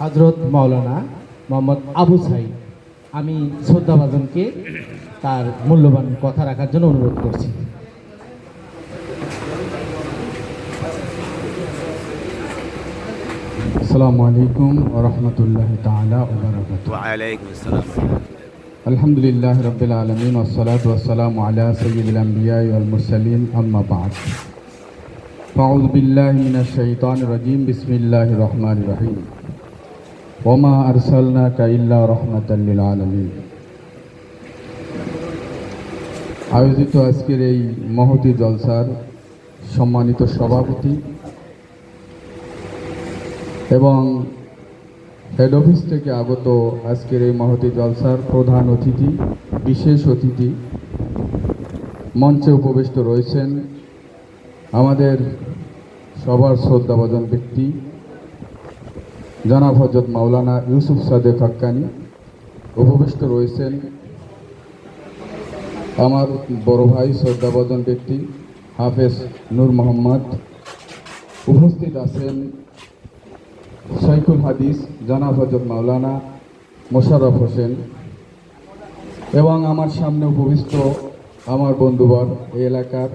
হজরত মৌলানা মোহাম্মদ আবু সাইদ। আমি শ্রদ্ধাভাজনকে তার মূল্যবান কথা রাখার জন্য অনুরোধ করছি। আসসালামু আলাইকুম রহমতুল্লাহ আলহামদুলিল্লাহ রবিল আলমিন ওসলাতাম আলা সঈদুল আম্বিয়াল মুরসালিন আম্মাবাদ ফাউজ বিল্লাহ মিনা বিসমিল্লাহ রহমান ওমা أرسلناك কাইল্লা رحمة للعالمين আয়োজিত আজকের এই মহতি জলসার সম্মানিত সভাপতি এবং হেড অফিস থেকে আগত আজকের এই মহতি জলসার প্রধান অতিথি, বিশেষ অতিথি মঞ্চে উপবিষ্ট রয়েছেন আমাদের সবার শ্রদ্ধাভাজন ব্যক্তি জনাব হজরত মাওলানা ইউসুফ সাদেক হাক্কানি উপবিষ্ট রয়েছেন আমার বড় ভাই শ্রদ্ধাভাজন ব্যক্তি হাফেজ নূর মোহাম্মদ। উপস্থিত আছেন শাইখুল হাদিস জানাব হজরত মাওলানা মোশাররফ হোসেন এবং আমার সামনে উপবিষ্ট আমার বন্ধুবর এই এলাকার